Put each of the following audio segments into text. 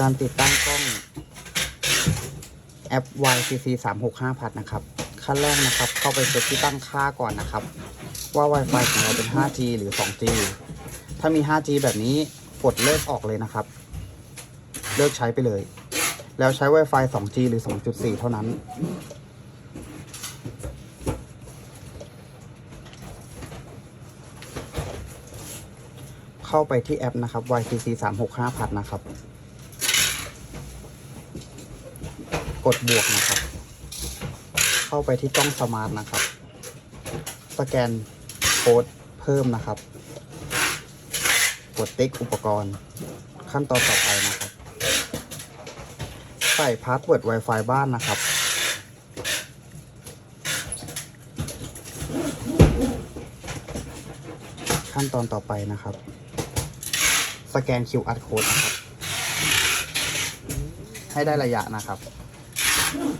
การติดตั้งกล้องแอป YCC 365พัดนะครับ ขั้นแรกนะครับ เข้าไปเซตที่ตั้งค่าก่อนนะครับ ว่า Wi-Fi ของเราเป็น 5G หรือ 2G ถ้ามี 5G แบบนี้กดเลิกออกเลยนะครับ เลิกใช้ไปเลย แล้วใช้ Wi-Fi 2G หรือ 2.4 เท่านั้น เข้าไปที่แอปนะครับ YCC 365พัดนะครับ กดบวกนะครับ เข้าไปที่กล้องสมาร์ทนะครับ สแกนโค้ดเพิ่มนะครับ กดติ๊กอุปกรณ์ ขั้นตอนต่อไปนะครับ ใส่พาสเวิร์ด Wi-Fi บ้านนะครับขั้นตอนต่อไปนะครับ สแกน QR code นะครับ ให้ได้ระยะนะครับ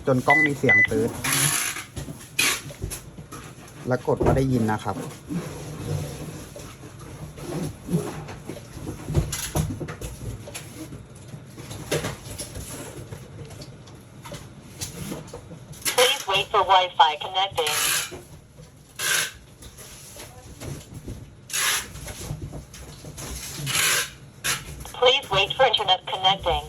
จนกล้องมีเสียงตืดแล้วกดว่าได้ยินนะครับ Please wait for Wi-Fi connecting. Please wait for internet connecting..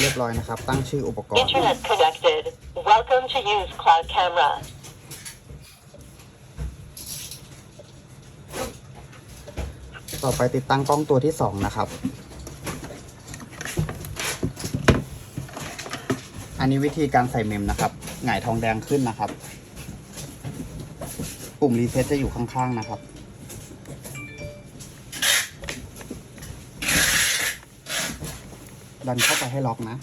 เรียบร้อยนะครับ ตั้งชื่ออุปกรณ์ Internet connected. Welcome to use cloud camera. ต่อไปติดตั้งกล้องตัวที่สองนะครับ อันนี้วิธีการใส่เมมนะครับ หงายทองแดงขึ้นนะครับ ปุ่มรีเซ็ตจะอยู่ข้างๆนะครับ ดันเข้าไปให้ล็อกนะ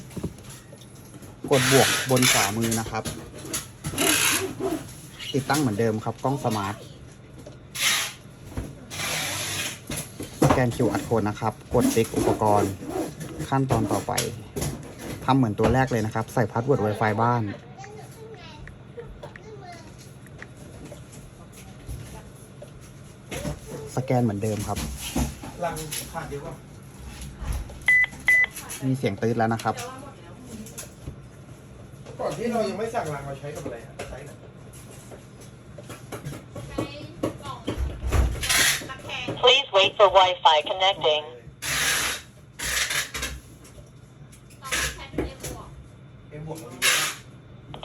กดบวกบนขวามือนะครับ ติดตั้งเหมือนเดิมครับกล้องสมาร์ทสแกน QR code นะครับ กดติ๊กอุปกรณ์ ขั้นตอนต่อไปทำเหมือนตัวแรกเลยนะครับ ใส่พาสเวิร์ด Wi-Fi บ้านสแกนเหมือนเดิมครับลังขาดเยอะกว่า มีเสียงตืดแล้วนะครับ ก่อนที่เรายังไม่สั่งลังเราใช้กับอะไรอะใช้ไหน Please wait for Wi-Fi connecting. เอ็มบวกมันมี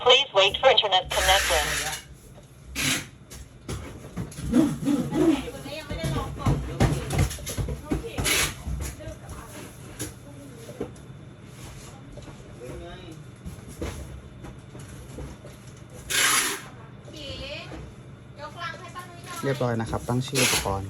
Please wait for internet connecting. เรียบร้อยนะครับ ตั้งชื่ออุปกรณ์